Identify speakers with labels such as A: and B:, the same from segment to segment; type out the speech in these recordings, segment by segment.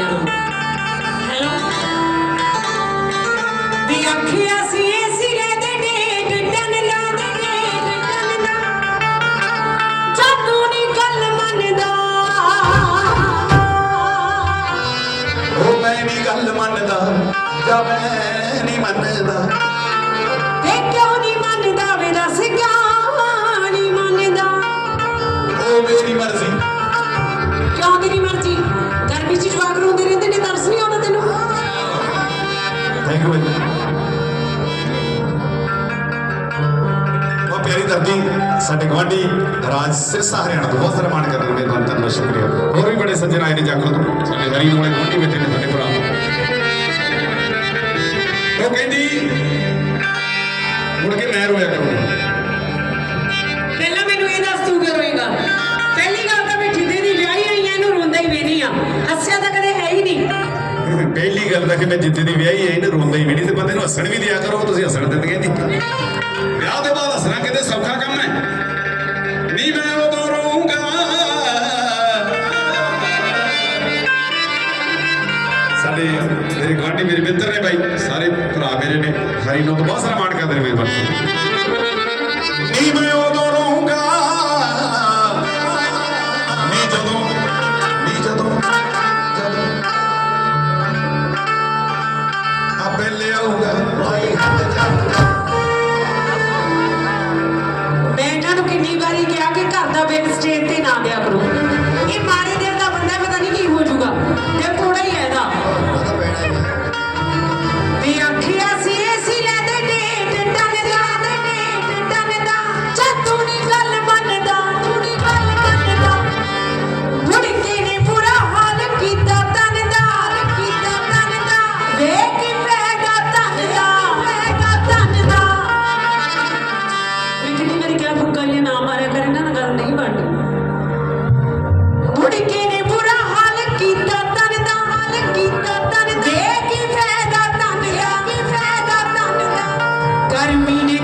A: ਜਾਣੋ ਹੈਲੋ? ਵੀ ਅੱਖਿਆ ਸੀ ਸਿਰੇ ਦੇ ਡੇਟ ਟਨ ਲਾ ਦੇ ਡੇਟ ਟਨ ਲਾ। ਜਦੋਂ ਨੀ ਗੱਲ ਮੰਨਦਾ।
B: ਉਹ ਮੈਂ ਨੀ ਗੱਲ ਮੰਨਦਾ ਜਾਂ ਮੈਂ ਨੀ ਮੰਨਦਾ।
A: ਤੇ ਕਿਉਂ ਨੀ ਮੰਨਦਾ ਵੇ? ਦੱਸ ਕਿਉਂ ਨੀ ਮੰਨਦਾ?
B: ਉਹ ਮੇਰੀ ਮਰਜ਼ੀ।
A: ਕਿਉਂ ਤੇਰੀ ਮਰਜ਼ੀ?
B: ਸਾਡੇ ਗਵਾਂਢੀ ਰਾਜ ਸਿਰਸਾ ਹਰਿਆਣਾ ਤੋਂ ਬਹੁਤ ਸਨਮਾਨ ਕਰਦੇ ਉਹਦੇ ਨਾਲ ਤੁਹਾਨੂੰ ਸ਼ੁਕਰੀਆ। ਹੋਰ ਵੀ ਬੜੇ ਸੱਜਣ ਆਏ ਨੇ ਜਾਖਲ ਤੋਂ। ਸਾਡੇ ਹਰੀ ਮੋਲੇ ਗਵਾਂਢੀ ਬੈਠੇ ਨੇ ਸਾਡੇ ਭਰਾ। ਉਹ ਕਹਿੰਦੀ ਮੁੜ ਕੇ ਮੈਂ ਰੋਇਆ ਕਰੂੰਗਾ।
A: ਕਿ ਮੈਂ ਜਿੱਦੇ ਦੀ ਵਿਆਹੀ ਆਈ ਐ ਰੋਂਦਾ ਹੀ ਵੇਦੀ ਆ। ਨਹੀਂ।
B: ਪਹਿਲੀ ਗੱਲ ਤਾਂ ਕਿ ਦੀ ਵਿਆਹੀ ਆਈ ਰੋਂਦਾ ਹੀ ਤੇ ਬੰਦੇ ਨੂੰ ਹੱਸਣ ਵੀ ਦਿਆ ਕਰੋ ਤੁਸੀਂ ਹੱਸਣ ਦਿੰਦੇ ਨਹੀਂ ਵਿਆਹ ਦੇ ਬਾਅਦ ਹੱਸਣਾ ਕਿਤੇ ਸੌਖਾ ಇನ್ನೊಂದು ಮೋಸರ ಮಾಡ್ಕೊಂಡ್ರಿ ಮೇಲೆ ಬರ್ತೀವಿ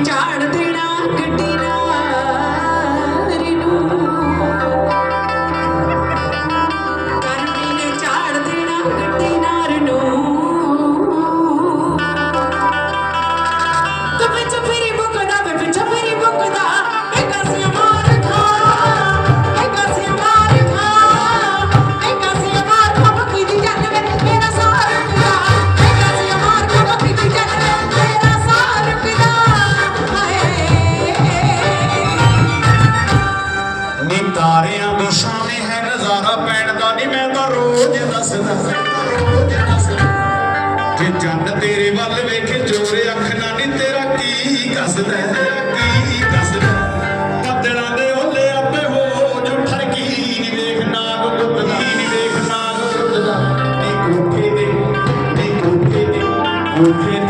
B: guitar. You can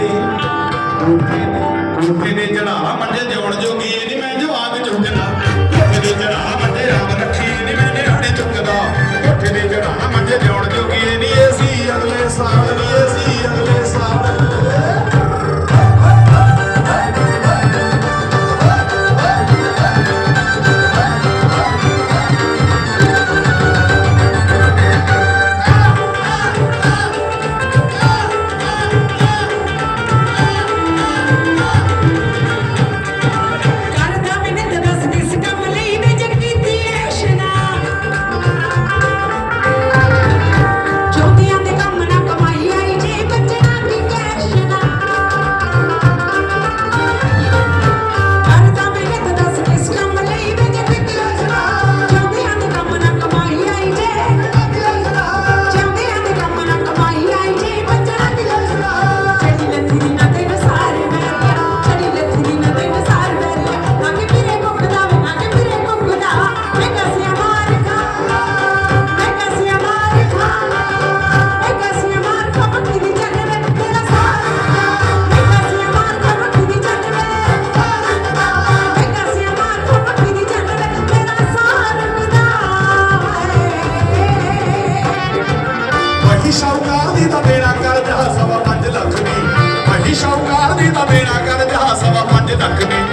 B: Thank you.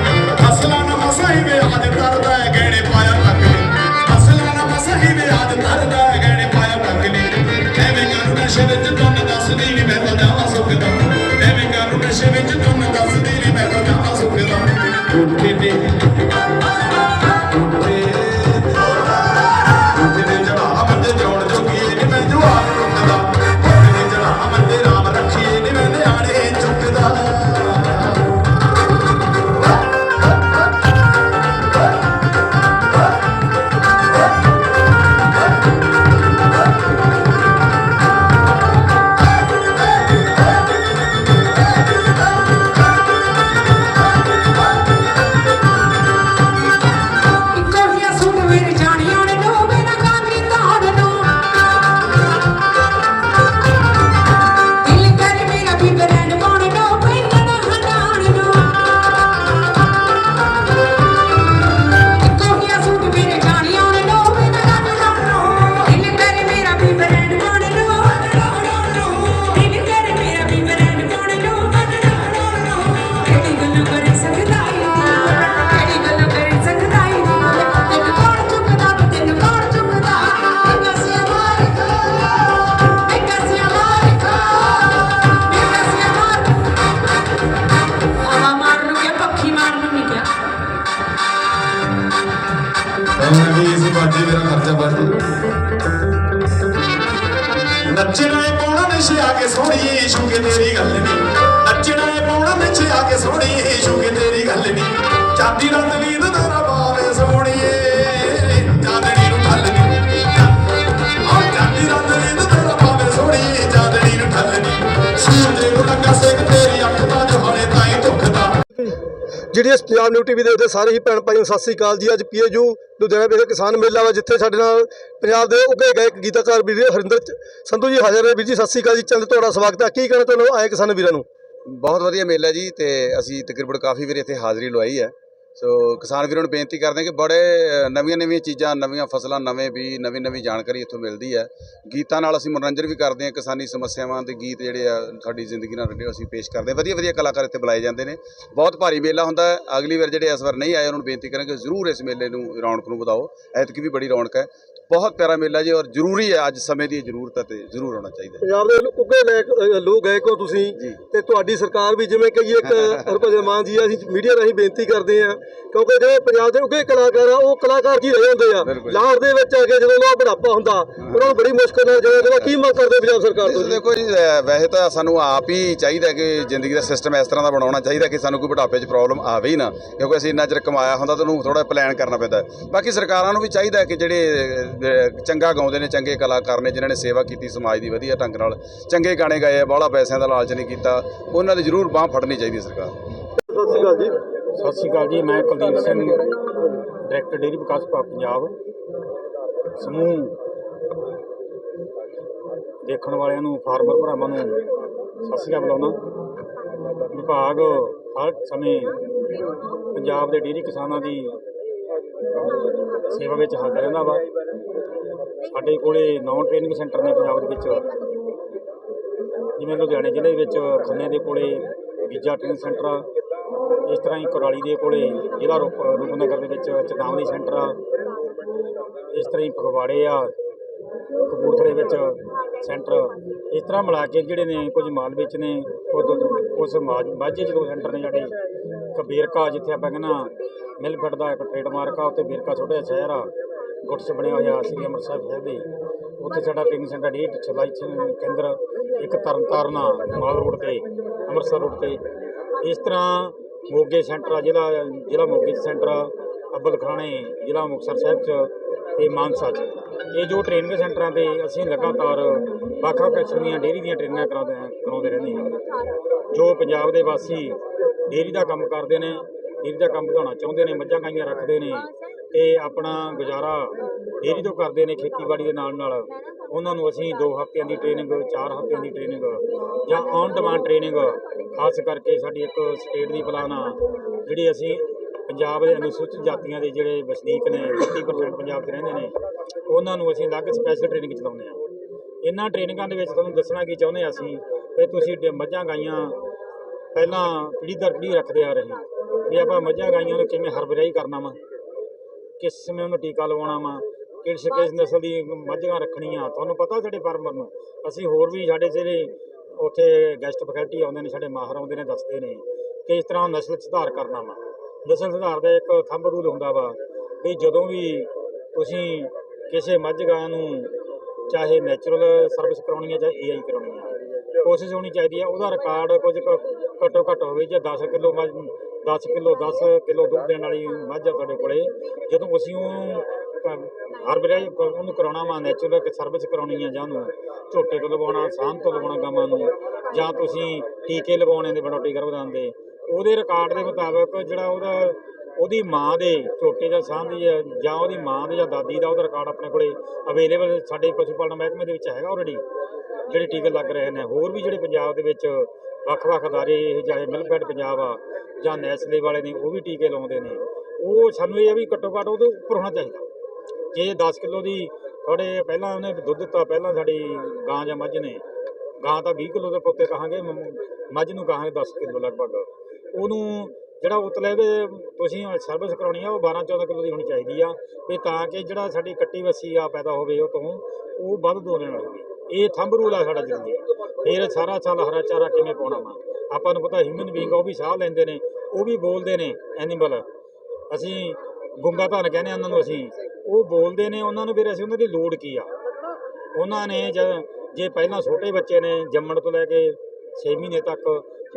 B: ਸੋਹਣੀਏ ਇਸ਼ੂ
C: ਜਿਹੜੀ ਇਸ ਪੰਜਾਬ ਨਿਊ ਟੀਵੀ ਦੇ ਉੱਤੇ ਸਾਰੇ ਹੀ ਭੈਣ ਭਾਈ ਸਤਿ ਸ੍ਰੀ ਅਕਾਲ ਜੀ। ਅੱਜ ਪੀਏਯੂ ਲੁਧਿਆਣਾ ਵਿਖੇ ਕਿਸਾਨ ਮੇਲਾ ਵਾ, ਜਿੱਥੇ ਸਾਡੇ ਨਾਲ ਪੰਜਾਬ ਦੇ ਉੱਘੇ ਗਾਇਕ ਗੀਤਕਾਰ ਵੀਰ ਹਰਿੰਦਰ ਸੰਧੂ ਜੀ ਹਾਜ਼ਰ ਨੇ। ਵੀਰ ਜੀ, ਸਤਿ ਸ੍ਰੀ ਅਕਾਲ ਜੀ। ਚੰਦ ਤੁਹਾਡਾ ਸਵਾਗਤ ਹੈ। ਕੀ ਕਹਿਣਾ ਤੁਹਾਨੂੰ ਆਏ ਕਿਸਾਨ ਵੀਰਾਂ ਨੂੰ?
D: ਬਹੁਤ ਵਧੀਆ ਮੇਲਾ ਜੀ ਤੇ ਅਸੀਂ ਤਕਰੀਬਨ ਕਾਫੀ ਵਾਰ ਇੱਥੇ ਹਾਜ਼ਰੀ ਲਵਾਈ ਹੈ। ਸੋ ਕਿਸਾਨ ਵੀਰਾਂ ਨੂੰ ਬੇਨਤੀ ਕਰਦੇ ਹਾਂ ਕਿ ਬੜੇ ਨਵੀਆਂ ਨਵੀਆਂ ਚੀਜ਼ਾਂ, ਨਵੀਆਂ ਫਸਲਾਂ, ਨਵੇਂ ਵੀ ਨਵੀਂ ਨਵੀਂ ਜਾਣਕਾਰੀ ਇੱਥੋਂ ਮਿਲਦੀ ਹੈ। ਗੀਤਾਂ ਨਾਲ ਅਸੀਂ ਮਨੋਰੰਜਨ ਵੀ ਕਰਦੇ ਹਾਂ, ਕਿਸਾਨੀ ਸਮੱਸਿਆਵਾਂ ਦੇ ਗੀਤ ਜਿਹੜੇ ਆ ਸਾਡੀ ਜ਼ਿੰਦਗੀ ਨਾਲ ਰਿਲੇਟਡ ਅਸੀਂ ਪੇਸ਼ ਕਰਦੇ ਹਾਂ। ਵਧੀਆ ਵਧੀਆ ਕਲਾਕਾਰ ਇੱਥੇ ਬੁਲਾਏ ਜਾਂਦੇ ਨੇ। ਬਹੁਤ ਭਾਰੀ ਮੇਲਾ ਹੁੰਦਾ ਹੈ। ਅਗਲੀ ਵਾਰ ਜਿਹੜੇ ਇਸ ਵਾਰ ਨਹੀਂ ਆਏ, ਉਹਨਾਂ ਨੂੰ ਬੇਨਤੀ ਕਰਾਂਗੇ ਜ਼ਰੂਰ ਇਸ ਮੇਲੇ ਨੂੰ, ਰੌਣਕ ਨੂੰ ਵਧਾਓ। ਐਤਕੀ ਵੀ ਬੜੀ ਰੌਣਕ ਹੈ। ਬਹੁਤ ਪਿਆਰਾ ਮੇਲਾ ਜੀ ਔਰ ਜ਼ਰੂਰੀ ਹੈ ਅੱਜ ਸਮੇਂ ਦੀ ਜ਼ਰੂਰਤ ਹੈ ਤੇ ਜ਼ਰੂਰ ਆਉਣਾ ਚਾਹੀਦਾ ਹੈ।
C: ਪੰਜਾਬ ਦੇ ਲੈਕ ਅ, ਲੋਕ ਗਾਇਕ ਹੋ ਤੁਸੀਂ
D: ਜੀ।
C: ਤੇ ਤੁਹਾਡੀ ਸਰਕਾਰ ਵੀ ਜਿਵੇਂ ਕਹੀਏ ਇੱਕ ਹਰਭਜਨ ਮਾਨ ਜੀ ਅਸੀਂ ਮੀਡੀਆ ਰਾਹੀਂ ਬੇਨਤੀ ਕਰਦੇ ਆ ਕਿਉਂਕਿ ਜਿਹੜੇ ਪੰਜਾਬ ਦੇ ਉੱਘੇ ਕਲਾਕਾਰ ਆ ਉਹ ਕਲਾਕਾਰ ਕੀ ਰਹਿ ਜਾਂਦੇ ਆ। ਲਾਹੌਰ ਦੇ ਵਿੱਚ ਆ ਕੇ ਜਦੋਂ ਉਹਨਾਂ ਬੁਢਾਪਾ ਹੁੰਦਾ ਉਹਨਾਂ ਨੂੰ ਬੜੀ ਮੁਸ਼ਕਲ ਨਾਲ ਜਿਹੜਾ ਜਿਹੜਾ ਕੀ ਮੰਗ ਕਰਦੇ ਪੰਜਾਬ ਸਰਕਾਰ ਤੋਂ
D: ਦੇਖੋ ਜੀ ਵੈਸੇ ਤਾਂ ਸਾਨੂੰ ਆਪ ਹੀ ਚਾਹੀਦਾ ਕਿ ਜ਼ਿੰਦਗੀ ਦਾ ਸਿਸਟਮ ਇਸ ਤਰ੍ਹਾਂ ਦਾ ਬਣਾਉਣਾ ਚਾਹੀਦਾ ਕਿ ਸਾਨੂੰ ਕੋਈ ਬੁਢਾਪੇ 'ਚ ਪ੍ਰੋਬਲਮ ਆਵੇ ਹੀ ਨਾ ਕਿਉਂਕਿ ਅਸੀਂ ਇੰਨਾ ਚਿਰ ਕਮਾਇਆ ਹੁੰਦਾ ਤਾਂ ਉਹਨੂੰ ਥੋੜਾ ਪਲਾਨ ਕਰਨਾ ਪੈਂਦਾ। ਬਾਕੀ ਸਰਕਾਰਾਂ ਨੂੰ ਵੀ ਚਾਹੀਦਾ ਕਿ ਜਿਹੜੇ ਚੰਗਾ ਗਾਉਂਦੇ ਨੇ ਚੰਗੇ ਕਲਾਕਾਰ ਨੇ ਜਿਨ੍ਹਾਂ ਨੇ ਸੇਵਾ ਕੀਤੀ ਸਮਾਜ ਦੀ ਵਧੀਆ ਢੰਗ ਨਾਲ। ਚੰਗੇ ਗਾਣੇ ਗਾਏ ਆ ਬਾਹਲਾ ਪੈਸਿਆਂ ਦਾ ਲਾਲਚ ਨਹੀਂ ਕੀਤਾ। ਉਹਨਾਂ ਦੀ ਜ਼ਰੂਰ ਬਾਹ ਫੜਨੀ ਚਾਹੀਦੀ ਸਰਕਾਰ।
C: ਸਤਿ ਸ੍ਰੀ ਅਕਾਲ ਜੀ।
E: ਸਤਿ ਸ਼੍ਰੀ ਅਕਾਲ ਜੀ ਮੈਂ ਕੁਲਦੀਪ ਸਿੰਘ ਡਾਇਰੈਕਟਰ ਡੇਅਰੀ ਵਿਕਾਸ ਵਿਭਾਗ ਪੰਜਾਬ। ਸਮੂਹ ਦੇਖਣ ਵਾਲਿਆਂ ਨੂੰ ਫਾਰਮਰ ਭਰਾਵਾਂ ਨੂੰ ਸਤਿ ਸ਼੍ਰੀ ਅਕਾਲ ਬੁਲਾਉਣਾ ਵਿਭਾਗ ਹਰ ਸਮੇਂ ਪੰਜਾਬ ਦੇ ਡੇਅਰੀ ਕਿਸਾਨਾਂ ਦੀ ਸੇਵਾ ਵਿੱਚ ਹਾਜ਼ਰ ਰਹਿੰਦਾ ਵਾ। ਸਾਡੇ ਕੋਲੇ ਨੌ ਟ੍ਰੇਨਿੰਗ ਸੈਂਟਰ ਨੇ ਪੰਜਾਬ ਦੇ ਵਿੱਚ। ਜਿਵੇਂ ਲੁਧਿਆਣੇ ਜ਼ਿਲ੍ਹੇ ਵਿੱਚ ਖੰਨੇ ਦੇ ਕੋਲੇ ਬੀਜਾ ਟ੍ਰੇਨਿੰਗ ਸੈਂਟਰ ਆ। ਇਸ ਤਰ੍ਹਾਂ ਹੀ ਕੁਰਾਲੀ ਦੇ ਕੋਲੇ ਜ਼ਿਲ੍ਹਾ ਰੂਪ, ਰੂਪਨਗਰ ਦੇ ਵਿੱਚ ਚੇਤਾਵਨੀ ਸੈਂਟਰ ਆ। ਇਸ ਤਰ੍ਹਾਂ ਹੀ ਫਗਵਾੜੇ ਆ, ਕਪੂਰਥਲੇ ਵਿੱਚ ਸੈਂਟਰ ਇਸ ਤਰ੍ਹਾਂ ਮਿਲਾ ਕੇ ਜਿਹੜੇ ਨੇ, ਕੁਝ ਮਾਲ ਵਿੱਚ ਨੇ, ਕੁਝ ਕੁਝ ਮਾਝ- ਮਾਝੇ 'ਚ ਦੋ ਸੈਂਟਰ ਨੇ ਸਾਡੇ। ਇੱਕ ਜਿੱਥੇ ਆਪਾਂ ਕਹਿੰਦਾ ਮਿਲਫੈਡ ਦਾ ਇੱਕ ਟ੍ਰੇਡਮਾਰਕ ਆ, ਉੱਥੇ ਵੇਰਕਾ ਛੋਟਾ ਜਿਹਾ ਸ਼ਹਿਰ ਆ ਗੁੱਟ 'ਚ ਬਣਿਆ ਹੋਇਆ ਸ੍ਰੀ ਅੰਮ੍ਰਿਤਸਰ ਸਾਹਿਬ ਦੇ। ਉੱਥੇ ਸਾਡਾ ਟ੍ਰੇਨਿੰਗ ਸੈਂਟਰ ਡੀ ਛਲਾਈ ਕੇਂਦਰ, ਇੱਕ ਤਰਨਤਾਰਨ ਆ, ਮਾਲ ਰੋਡ ਤੇ, ਅੰਮ੍ਰਿਤਸਰ ਰੋਡ ਤੇ। ਇਸ ਤਰ੍ਹਾਂ ਮੋਗੇ ਸੈਂਟਰ ਆ ਜਿਹੜਾ ਜ਼ਿਲ੍ਹਾ ਮੋਗੇ ਸੈਂਟਰ ਆ, ਅੱਬਲ ਖਾਣੇ, ਜ਼ਿਲ੍ਹਾ ਮੁਕਤਸਰ ਸਾਹਿਬ 'ਚ ਤੇ ਮਾਨਸਾ 'ਚ। ਇਹ ਜੋ ਟ੍ਰੇਨਿੰਗ ਸੈਂਟਰਾਂ ਤੇ ਅਸੀਂ ਲਗਾਤਾਰ ਵੱਖ-ਵੱਖ ਕਿਸਮ ਦੀਆਂ ਡੇਅਰੀ ਦੀਆਂ ਟ੍ਰੇਨਿੰਗਾਂ ਕਰਾਉਂਦੇ ਹਾਂ ਕਰਾਉਂਦੇ ਰਹਿੰਦੇ ਹਾਂ। ਜੋ ਪੰਜਾਬ ਦੇ ਵਾਸੀ ਡੇਅਰੀ ਦਾ ਕੰਮ ਕਰਦੇ ਨੇ ਡੇਅਰੀ ਦਾ ਕੰਮ ਵਧਾਉਣਾ ਚਾਹੁੰਦੇ ਨੇ, ਮੱਝਾਂ ਗਾਈਆਂ ਰੱਖਦੇ ਨੇ ਤੇ ਆਪਣਾ ਗੁਜ਼ਾਰਾ ਡੇਅਰੀ ਤੋਂ ਕਰਦੇ ਨੇ ਖੇਤੀਬਾੜੀ ਦੇ ਨਾਲ ਨਾਲ, ਉਹਨਾਂ ਨੂੰ ਅਸੀਂ 2 ਹਫ਼ਤਿਆਂ ਦੀ ਟ੍ਰੇਨਿੰਗ 4 ਹਫ਼ਤਿਆਂ ਦੀ ਟ੍ਰੇਨਿੰਗ ਜਾਂ ਔਨ ਡਿਮਾਂਡ ਟ੍ਰੇਨਿੰਗ ਖਾਸ ਕਰਕੇ ਸਾਡੀ ਇੱਕ ਸਟੇਟ ਦੀ ਪਲਾਨ ਆ, ਜਿਹੜੀ ਅਸੀਂ ਪੰਜਾਬ ਦੇ ਅਨੁਸੂਚਿਤ ਜਾਤੀਆਂ ਦੇ ਜਿਹੜੇ ਵਸਨੀਕ ਨੇ 30% ਪੰਜਾਬ 'ਚ ਰਹਿੰਦੇ ਨੇ, ਉਹਨਾਂ ਨੂੰ ਅਸੀਂ ਅਲੱਗ ਸਪੈਸ਼ਲ ਟ੍ਰੇਨਿੰਗ ਚਲਾਉਂਦੇ ਆ ਇਹਨਾਂ ਟ੍ਰੇਨਿੰਗਾਂ ਦੇ ਵਿੱਚ ਤੁਹਾਨੂੰ ਦੱਸਣਾ ਕੀ ਚਾਹੁੰਦੇ ਹਾਂ ਅਸੀਂ, ਵੀ ਤੁਸੀਂ ਡ- ਮੱਝਾਂ ਗਾਈਆਂ ਪਹਿਲਾਂ ਪੀੜ੍ਹੀ ਦਰ ਪੀੜ੍ਹੀ ਰੱਖਦੇ ਆ ਰਹੇ ਹਾਂ। ਵੀ ਆਪਾਂ ਮੱਝਾਂ ਗਾਈਆਂ ਨੂੰ ਕਿਵੇਂ ਹਰਬਰਾਈ ਕਰਨਾ ਵਾ? ਕਿਸ ਸਮੇਂ ਉਹਨੂੰ ਟੀਕਾ ਲਵਾਉਣਾ ਵਾ? ਕਿਸ ਕਿਸ ਨਸਲ ਦੀ ਮੱਝਾਂ ਰੱਖਣੀਆਂ? ਤੁਹਾਨੂੰ ਪਤਾ ਸਾਡੇ ਫਾਰਮਰ ਨੂੰ? ਅਸੀਂ ਹੋਰ ਵੀ ਸਾਡੇ ਜਿਹੜੇ ਉੱਥੇ ਗੈਸਟ ਫੈਕਲਟੀ ਆਉਂਦੇ ਨੇ ਸਾਡੇ ਮਾਹਰ ਆਉਂਦੇ ਨੇ, ਦੱਸਦੇ ਨੇ ਕਿ ਇਸ ਤਰ੍ਹਾਂ ਨਸਲ ਸੁਧਾਰ ਕਰਨਾ ਵਾ। ਨਸਲ ਸੁਧਾਰ ਦਾ ਇੱਕ ਥੰਬ ਰੂਲ ਹੁੰਦਾ ਵਾ ਵੀ ਜਦੋਂ ਵੀ ਤੁਸੀਂ ਕਿਸੇ ਮੱਝ ਗਾਂ ਨੂੰ ਚਾਹੇ ਨੈਚੁਰਲ ਸਰਵਿਸ ਕਰਾਉਣੀ ਹੈ ਚਾਹੇ ਏਆਈ ਕਰਾਉਣੀ ਹੈ ਕੋਸ਼ਿਸ਼ ਹੋਣੀ ਚਾਹੀਦੀ ਹੈ ਉਹਦਾ ਰਿਕਾਰਡ ਕੁਝ ਘੱਟੋ ਘੱਟ ਹੋਵੇ ਜਾਂ 10 ਕਿਲੋ ਮੱਝ 10 ਕਿਲੋ 10 ਕਿਲੋ ਦੁੱਧ ਦੇਣ ਵਾਲੀ ਮੱਝ ਆ ਤੁਹਾਡੇ ਕੋਲੇ। ਜਦੋਂ ਅਸੀਂ ਉਹ ਕ- ਹਰ ਵੇਲੇ ਉਹਨੂੰ ਕਰਾਉਣਾ ਵਾ ਨੈਚੁਰਲ ਕਿ ਸਰਵਿਸ ਕਰਾਉਣੀ ਆ ਜਾਂ ਉਹਨੂੰ ਝੋਟੇ ਤੋਂ ਲਵਾਉਣਾ, ਸਾਂਭ ਤੋਂ ਲਵਾਉਣਾ ਗਾਵਾਂ ਨੂੰ, ਜਾਂ ਤੁਸੀਂ ਟੀਕੇ ਲਵਾਉਣੇ ਨੇ ਬਣੋਟੀ ਗਰਭਦਾਨ ਦੇ। ਉਹਦੇ ਰਿਕਾਰਡ ਦੇ ਮੁਤਾਬਕ ਜਿਹੜਾ ਉਹਦਾ, ਉਹਦੀ ਮਾਂ ਦੇ ਝੋਟੇ ਜਾਂ ਸਾਂਭ ਦੀ ਜਾਂ- ਜਾਂ ਉਹਦੀ ਮਾਂ ਦੇ ਜਾਂ ਦਾਦੀ ਦਾ ਉਹਦਾ ਰਿਕਾਰਡ ਆਪਣੇ ਕੋਲੇ ਅਵੇਲੇਬਲ ਸਾਡੇ ਪਸ਼ੂ ਪਾਲਣ ਮਹਿਕਮੇ ਦੇ ਵਿੱਚ ਹੈਗਾ ਆਲਰੇਡੀ ਜਿਹੜੇ ਟੀਕੇ ਲੱਗ ਰਹੇ ਨੇ। ਹੋਰ ਵੀ ਜਿਹੜੇ ਪੰਜਾਬ ਦੇ ਵਿੱਚ ਵੱਖ-ਵੱਖ ਅਦਾਰੇ ਇਹ ਚਾਹੇ ਮਿਲਕਫੈਡ ਪੰਜਾਬ ਆ ਜਾਂ ਨੈਸਲੇ ਵਾਲੇ ਨੇ ਉਹ ਵੀ ਟੀਕੇ ਲਾਉਂਦੇ ਨੇ, ਉਹ ਸਾਨੂੰ ਇਹ ਆ ਵੀ ਘੱਟੋ ਘੱਟ ਉਹਦੇ ਉੱਪਰ ਹੋਣਾ ਚਾਹੀਦਾ। ਜੇ 10 ਕਿਲੋ ਦੀ ਥੋੜੇ ਪਹਿਲਾਂ ਉਹਨੇ ਦੁੱਧ ਦਿੱਤਾ, ਪਹਿਲਾਂ ਸਾਡੀ ਗਾਂ ਜਾਂ ਮੱਝ ਨੇ, ਗਾਂ ਤਾਂ 20 ਕਿਲੋ ਦੇ ਪੁੱਤੇ ਕਹਾਂਗੇ ਮੱਝ ਨੂੰ ਕਹਾਂਗੇ 10 ਕਿਲੋ ਲਗਭਗ। ਉਹਨੂੰ ਜਿਹੜਾ ਉਤਲੇ ਦੇ ਤੁਸੀਂ ਸਰਵਿਸ ਕਰਾਉਣੀ ਆ, ਉਹ 12 14 ਕਿਲੋ ਦੀ ਹੋਣੀ ਚਾਹੀਦੀ ਆ, ਵੀ ਤਾਂ ਕਿ ਜਿਹੜਾ ਸਾਡੀ ਕੱਟੀ ਵੱਸੀ ਆ ਪੈਦਾ ਹੋਵੇ ਉਹ ਤੋਂ, ਉਹ ਵੱਧ ਦੋਨੇ ਨਾਲ ਹੋਵੇ। ਇਹ ਥੰਬ ਰੂਲ ਆ ਸਾਡਾ ਜ਼ਿੰਦਗੀ ਫਿਰ ਸਾਰਾ ਸਾਲ ਹਰਾ ਚਾਰਾ ਕਿਵੇਂ ਪਾਉਣਾ ਵਾ? ਆਪਾਂ ਨੂੰ ਪਤਾ ਹਿਊਮਨ ਬੀਇੰਗ ਉਹ ਵੀ ਸਾਹ ਲੈਂਦੇ ਨੇ ਉਹ ਵੀ ਬੋਲਦੇ ਨੇ ਐਨੀਮਲ ਅਸੀਂ ਗੁੰਗਾ ਧਨ ਕਹਿੰਦੇ ਆ ਉਹਨਾਂ ਨੂੰ ਅਸੀਂ। ਉਹ ਬੋਲਦੇ ਨੇ ਉਹਨਾਂ ਨੂੰ ਫਿਰ ਅਸੀਂ ਉਹਨਾਂ ਦੀ ਲੋੜ ਕੀ ਆ? ਉਹਨਾਂ ਨੇ ਜਦ ਜੇ ਪਹਿਲਾਂ ਛੋਟੇ ਬੱਚੇ ਨੇ ਜੰਮਣ ਤੋਂ ਲੈ ਕੇ 6 ਮਹੀਨੇ ਤੱਕ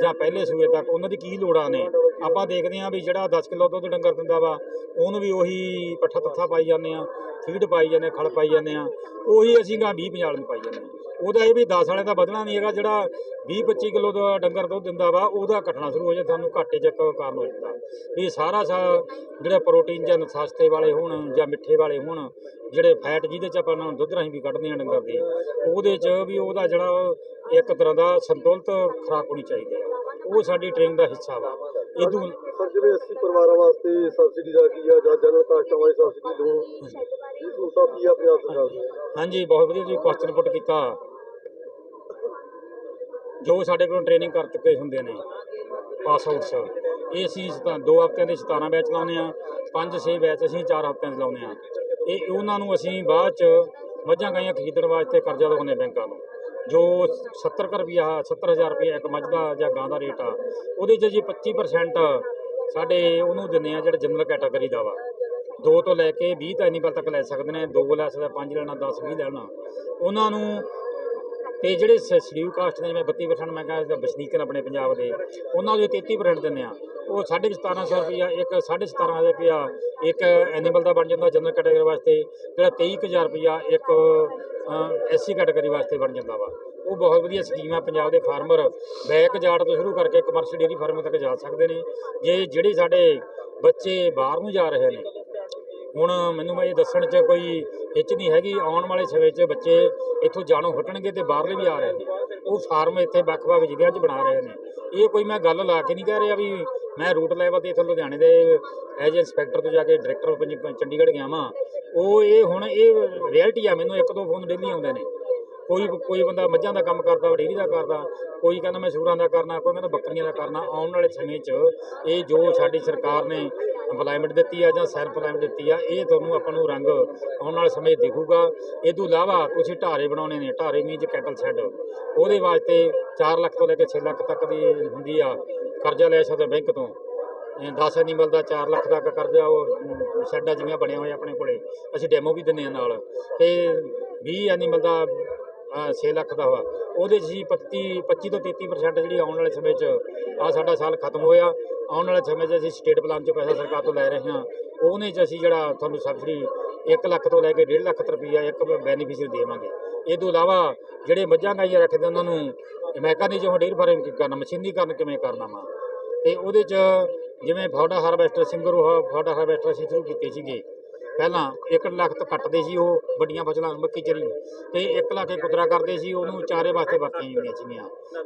E: ਜਾਂ ਪਹਿਲੇ ਸੂਏ ਤੱਕ ਉਹਨਾਂ ਦੀ ਕੀ ਲੋੜਾਂ ਨੇ? ਆਪਾਂ ਦੇਖਦੇ ਹਾਂ ਵੀ ਜਿਹੜਾ 10 ਕਿਲੋ ਦੁੱਧ ਡੰਗਰ ਦਿੰਦਾ ਵਾ ਉਹਨੂੰ ਵੀ ਉਹੀ ਪੱਠਾ ਤੱਥਾ ਪਾਈ ਜਾਂਦੇ ਆ ਫੀਡ ਪਾਈ ਜਾਂਦੇ ਆ, ਖਲ ਪਾਈ ਜਾਂਦੇ ਆ ਉਹੀ ਅਸੀਂ ਗਾ 20 50 ਨੂੰ ਪਾਈ ਜਾਂਦੇ ਆ ਉਹਦਾ ਇਹ ਵੀ 10 ਵਾਲੇ ਦਾ ਵਧਣਾ ਨਹੀਂ ਹੈਗਾ, ਜਿਹੜਾ 20 25 ਕਿਲੋ ਦਾ ਡੰਗਰ ਦੁੱਧ ਦਿੰਦਾ ਵਾ, ਉਹਦਾ ਘਟਣਾ ਸ਼ੁਰੂ ਹੋ ਜਾਂਦਾ ਸਾਨੂੰ ਘਾਟੇ ਚੱਕ ਕਾਰਨ ਹੋ ਜਾਂਦਾ। ਵੀ ਸਾਰਾ ਸਾ ਜਿਹੜਾ ਪ੍ਰੋਟੀਨ ਜਾਂ ਨਸਾਸਤੇ ਵਾਲੇ ਹੋਣ ਜਾਂ ਮਿੱਠੇ ਵਾਲੇ ਹੋਣ, ਜਿਹੜੇ ਫੈਟ ਜਿਹਦੇ ਚ ਆਪਾਂ ਨੂੰ ਦੁੱਧ ਰਾਹੀਂ ਵੀ ਕੱਢਦੇ ਹਾਂ ਡੰਗਰ ਦੇ, ਉਹਦੇ ਚ ਵੀ ਉਹਦਾ ਜਿਹੜਾ ਇੱਕ ਤਰ੍ਹਾਂ ਦਾ ਸੰਤੁਲਿਤ ਖੁਰਾਕ ਹੋਣੀ ਚਾਹੀਦੀ ਆ ਉਹ ਸਾਡੀ ਟ੍ਰੇਨਿੰਗ ਦਾ ਹਿੱਸਾ ਵਾ। ਇਦੋਂ
C: ਸਰ ਜਿਵੇਂ 80 ਪਰਿਵਾਰਾਂ ਵਾਸਤੇ ਸਬਸਿਡੀ ਦਾ ਕੀ ਆ ਜਾਂ ਜਨਰਲ ਕਾਸਟਾਂ ਵਾਲੀ ਸਬਸਿਡੀ ਦੋ ਇਹ ਸਹੂਲਤਾਂ ਕੀ ਆ ਪੰਜਾਬ ਸਰਕਾਰ ਦੀ
E: ਹਾਂਜੀ ਬਹੁਤ ਵਧੀਆ ਤੁਸੀਂ ਕੁਐਸਚਨ ਪੁੱਟ ਕੀਤਾ। ਜੋ ਸਾਡੇ ਕੋਲ ਟ੍ਰੇਨਿੰਗ ਕਰ ਚੁੱਕੇ ਹੁੰਦੇ ਨੇ ਪਾਸ ਆਊਟਸ ਇਹ ਅਸੀਂ ਦੋ ਹਫ਼ਤਿਆਂ ਦੇ 17 ਬੈਚ ਲਾਉਂਦੇ ਆ ਪੰਜ ਛੇ ਬੈਚ ਅਸੀਂ ਚਾਰ ਹਫ਼ਤਿਆਂ ਦੇ ਲਾਉਂਦੇ ਆ ਇਹ ਉਹਨਾਂ ਨੂੰ ਅਸੀਂ ਬਾਅਦ ਚ ਮੱਝਾਂ ਗਾਈਆਂ ਖਰੀਦਣ ਵਾਸਤੇ ਕਰਜ਼ਾ ਦਿਵਾਉਂਦੇ ਬੈਂਕਾਂ ਨੂੰ। ਜੋ 70 ਕੁ ਰੁਪਈਆ 70000 ਰੁਪਈਆ ਇੱਕ ਮੱਝ ਦਾ ਜਾਂ ਗਾਂ ਦਾ ਰੇਟ ਆ, ਉਹਦੇ 'ਚ ਜੀ 25% ਸਾਡੇ ਉਹਨੂੰ ਦਿੰਦੇ ਆ ਜਿਹੜਾ ਜਨਰਲ ਕੈਟਾਗਰੀ ਦਾ ਵਾ। ਦੋ ਤੋਂ ਲੈ ਕੇ 20 ਤਾਂ ਐਨੀਮਲ ਤੱਕ ਲੈ ਸਕਦੇ ਨੇ, ਦੋ ਲੈ ਸਕਦਾ, ਪੰਜ ਲੈਣਾ 10 20 ਲੈਣਾ। ਉਹਨਾਂ ਨੂੰ ਤੇ ਜਿਹੜੇ ਸ਼ਡਿਊਲ ਕਾਸਟ ਨੇ, ਜਿਵੇਂ 32% ਮੈਂ ਕਹਿੰਦਾ ਵਸਨੀਕ ਨੇ ਆਪਣੇ ਪੰਜਾਬ ਦੇ, ਉਹਨਾਂ ਦੇ 33% ਦਿੰਦੇ ਆ। ਉਹ 1750 ਰੁਪਇਆ ਇੱਕ 17.5 ਰੁਪਇਆ ਇੱਕ ਐਨੀਮਲ ਦਾ ਬਣ ਜਾਂਦਾ ਜਨਰਲ ਕੈਟਾਗਰੀ ਵਾਸਤੇ, ਜਿਹੜਾ 23000 ਰੁਪਇਆ ਇੱਕ ਐਸਸੀ ਕੈਟਾਗਰੀ ਵਾਸਤੇ ਬਣ ਜਾਂਦਾ ਵਾ। ਉਹ ਬਹੁਤ ਵਧੀਆ ਸਕੀਮ ਆ ਪੰਜਾਬ ਦੇ ਫਾਰਮਰ ਬੈਕ ਜਾੜ ਤੋਂ ਸ਼ੁਰੂ ਕਰਕੇ ਕਮਰਸ਼ੀਅਲ ਡੇਅਰੀ ਫਾਰਮਿੰਗ ਤੱਕ ਜਾ ਸਕਦੇ ਨੇ। ਜੇ ਜਿਹੜੇ ਸਾਡੇ ਬੱਚੇ ਬਾਹਰ ਨੂੰ ਜਾ ਰਹੇ ਨੇ ਹੁਣ ਮੈਨੂੰ ਇਹ ਦੱਸਣ 'ਚ ਕੋਈ ਹਿੱਚ ਨਹੀਂ ਹੈਗੀ। ਆਉਣ ਵਾਲੇ ਸਮੇਂ 'ਚ ਬੱਚੇ ਇੱਥੋਂ ਜਾਣੋਂ ਹਟਣਗੇ ਤੇ ਬਾਹਰਲੇ ਵੀ ਆ ਰਹੇ ਨੇ। ਉਹ ਫਾਰਮ ਇੱਥੇ ਵੱਖ-ਵੱਖ ਜ਼ਿਲ੍ਹਿਆਂ 'ਚ ਬਣਾ ਰਹੇ ਨੇ। ਇਹ ਕੋਈ ਮੈਂ ਗੱਲ ਲਾ ਕੇ ਨਹੀਂ ਕਹਿ ਰਿਹਾ ਵੀ ਮੈਂ ਰੂਟ ਲੈਵਲ ਤੇ ਇੱਥੇ ਲੁਧਿਆਣੇ ਦੇ ਐਜ ਇੰਸਪੈਕਟਰ ਤੋਂ ਜਾ ਕੇ ਡਾਇਰੈਕਟਰ ਚੰਡੀਗੜ੍ਹ ਗਿਆ ਵਾਂ। ਉਹ ਇਹ ਹੁਣ ਇਹ ਰਿਐਲਿਟੀ ਆ। ਮੈਨੂੰ ਇੱਕ ਦੋ ਫੋਨ ਡੇਲੀ ਆਉਂਦੇ ਨੇ। ਕੋਈ ਕੋਈ ਬੰਦਾ ਮੱਝਾਂ ਦਾ ਕੰਮ ਕਰਦਾ ਡੇਅਰੀ ਦਾ ਕਰਦਾ, ਕੋਈ ਕਹਿੰਦਾ ਮੈਂ ਸੂਰਾਂ ਦਾ ਕਰਨਾ, ਕੋਈ ਕਹਿੰਦਾ ਬੱਕਰੀਆਂ ਦਾ ਕਰਨਾ, ਆਉਣ ਵਾਲੇ ਸਮੇਂ 'ਚ ਇਹ ਜੋ ਸਾਡੀ ਸਰਕਾਰ ਨੇ ਇੰਪਲਾਇਮੈਂਟ ਦਿੱਤੀ ਆ ਜਾਂ ਸੈਲਫ ਇੰਪਲਾਇਮੈਂਟ ਦਿੱਤੀ ਆ, ਇਹ ਤੁਹਾਨੂੰ ਆਪਾਂ ਨੂੰ ਰੰਗ ਆਉਣ ਵਾਲੇ ਸਮੇਂ ਦੇਖੂਗਾ। ਇਹ ਤੋਂ ਇਲਾਵਾ ਤੁਸੀਂ ਢਾਰੇ ਬਣਾਉਣੇ ਨੇ, ਢਾਰੇ ਮੀਨਜ਼ ਕੈਟਲ ਸ਼ੈੱਡ ਉਹਦੇ ਵਾਸਤੇ 4 ਲੱਖ ਤੋਂ ਲੈ ਕੇ 6 ਲੱਖ ਤੱਕ ਦੀ ਹੁੰਦੀ ਆ ਕਰਜ਼ਾ ਲੈ ਸਕਦੇ ਬੈਂਕ ਤੋਂ। 10 ਐਨੀਮਲ ਦਾ 4 ਲੱਖ ਤੱਕ ਕਰਜ਼ਾ ਉਹ ਸ਼ੈੱਡਾਂ ਜਿਵੇਂ ਬਣਿਆ ਹੋਇਆ ਆਪਣੇ ਕੋਲੇ। ਅਸੀਂ ਡੈਮੋ ਵੀ ਦਿੰਨੇ ਆ ਨਾਲ। ਤੇ 20 ਐਨੀਮਲ ਦਾ 6 ਲੱਖ ਦਾ ਵਾ। ਉਹਦੇ 'ਚ ਅਸੀਂ 25 25 ਤੋਂ 33% ਜਿਹੜੀ ਆਉਣ ਵਾਲੇ ਸਮੇਂ 'ਚ ਆ ਸਾਡਾ ਸਾਲ ਖਤਮ ਹੋਇਆ। ਆਉਣ ਵਾਲੇ ਸਮੇਂ 'ਚ ਅਸੀਂ ਸਟੇਟ ਪਲਾਨ 'ਚ ਪੈਸਾ ਸਰਕਾਰ ਤੋਂ ਲੈ ਰਹੇ ਹਾਂ। ਉਹਨੇ 'ਚ ਅਸੀਂ ਜਿਹੜਾ ਤੁਹਾਨੂੰ ਸਬਸਿਡੀ 1 ਲੱਖ ਤੋਂ ਲੈ ਕੇ 1.5 ਲੱਖ ਰੁਪਈਆ ਇੱਕ ਬੈਨੀਫੀਸ਼ੀਅਰੀ ਦੇਵਾਂਗੇ। ਇਹ ਤੋਂ ਇਲਾਵਾ ਜਿਹੜੇ ਮੱਝਾਂ ਗਾਈਆਂ ਰੱਖਦੇ ਉਹਨਾਂ ਨੂੰ ਮੈਕਾਨਿਜ਼ਮ ਡੇਅਰੀ ਫਾਰਮ ਕੀ ਕਰਨਾ, ਮਸ਼ੀਨੀਕਰਨ ਕਿਵੇਂ ਕਰਨਾ ਵਾ। ਤੇ ਉਹਦੇ 'ਚ ਜਿਵੇਂ ਫੌਡਾ ਹਾਰਵੈਸਟਰ ਸਿੰਗਰ ਫੌਡਾ ਹਾਰਵੈਸਟਰ ਅਸੀਂ ਸ਼ੁਰੂ ਕੀਤੇ ਸੀਗੇ। ਪਹਿਲਾਂ 1 ਲੱਖ ਤੋਂ ਕੱਟਦੇ ਸੀ, ਉਹ ਵੱਡੀਆਂ ਫਸਲਾਂ ਮੱਕੀ ਚਰੀ ਤੇ 1 ਲੱਖ ਇੱਕ ਕੁਤਰਾ ਕਰਦੇ ਸੀ, ਉਹਨੂੰ ਚਾਰੇ ਵਾਸਤੇ ਵਰਤੀਆਂ ਜਾਂਦੀਆਂ ਸੀਗੀਆਂ।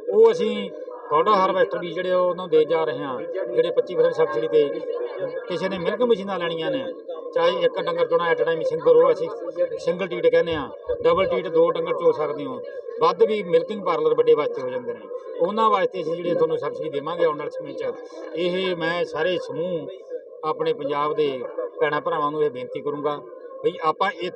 E: ਉਹ ਅਸੀਂ ਫੌਡਾ ਹਾਰਵੈਸਟਰ ਵੀ ਜਿਹੜੇ ਉਹਨਾਂ ਨੂੰ ਦੇ ਜਾ ਰਹੇ ਹਾਂ, ਜਿਹੜੇ 25% ਸਬਸਿਡੀ ਤੇ ਕਿਸੇ ਨੇ ਮਿਲਕ ਮਸ਼ੀਨਾਂ ਲੈਣੀਆਂ ਨੇ, ਚਾਹੇ ਇੱਕ ਡੰਗਰ ਚੋਣਾ ਐਟ ਟਾਈਮ ਸਿੰਗਲ ਉਹ ਅਸੀਂ ਸਿੰਗਲ ਟੀਟ ਕਹਿੰਦੇ ਆ ਡਬਲ ਟੀਟ ਦੋ ਡੰਗਰ ਚੋ ਸਕਦੇ ਹੋ। ਵੱਧ ਵੀ ਮਿਲਕਿੰਗ ਪਾਰਲਰ ਵੱਡੇ ਵਾਸਤੇ ਹੋ ਜਾਂਦੇ ਨੇ। ਉਹਨਾਂ ਵਾਸਤੇ ਅਸੀਂ ਜਿਹੜੇ ਤੁਹਾਨੂੰ ਸਬਸਿਡੀ ਦੇਵਾਂਗੇ ਆਉਣ ਵਾਲੇ ਸਮੇਂ 'ਚ, ਇਹ ਮੈਂ ਸਾਰੇ ਸਮੂਹ ਆਪਣੇ ਪੰਜਾਬ ਦੇ ਭੈਣਾਂ ਭਰਾਵਾਂ ਨੂੰ ਇਹ ਬੇਨਤੀ ਕਰੂੰਗਾ ਵੀ ਆਪਾਂ ਇੱਥੇ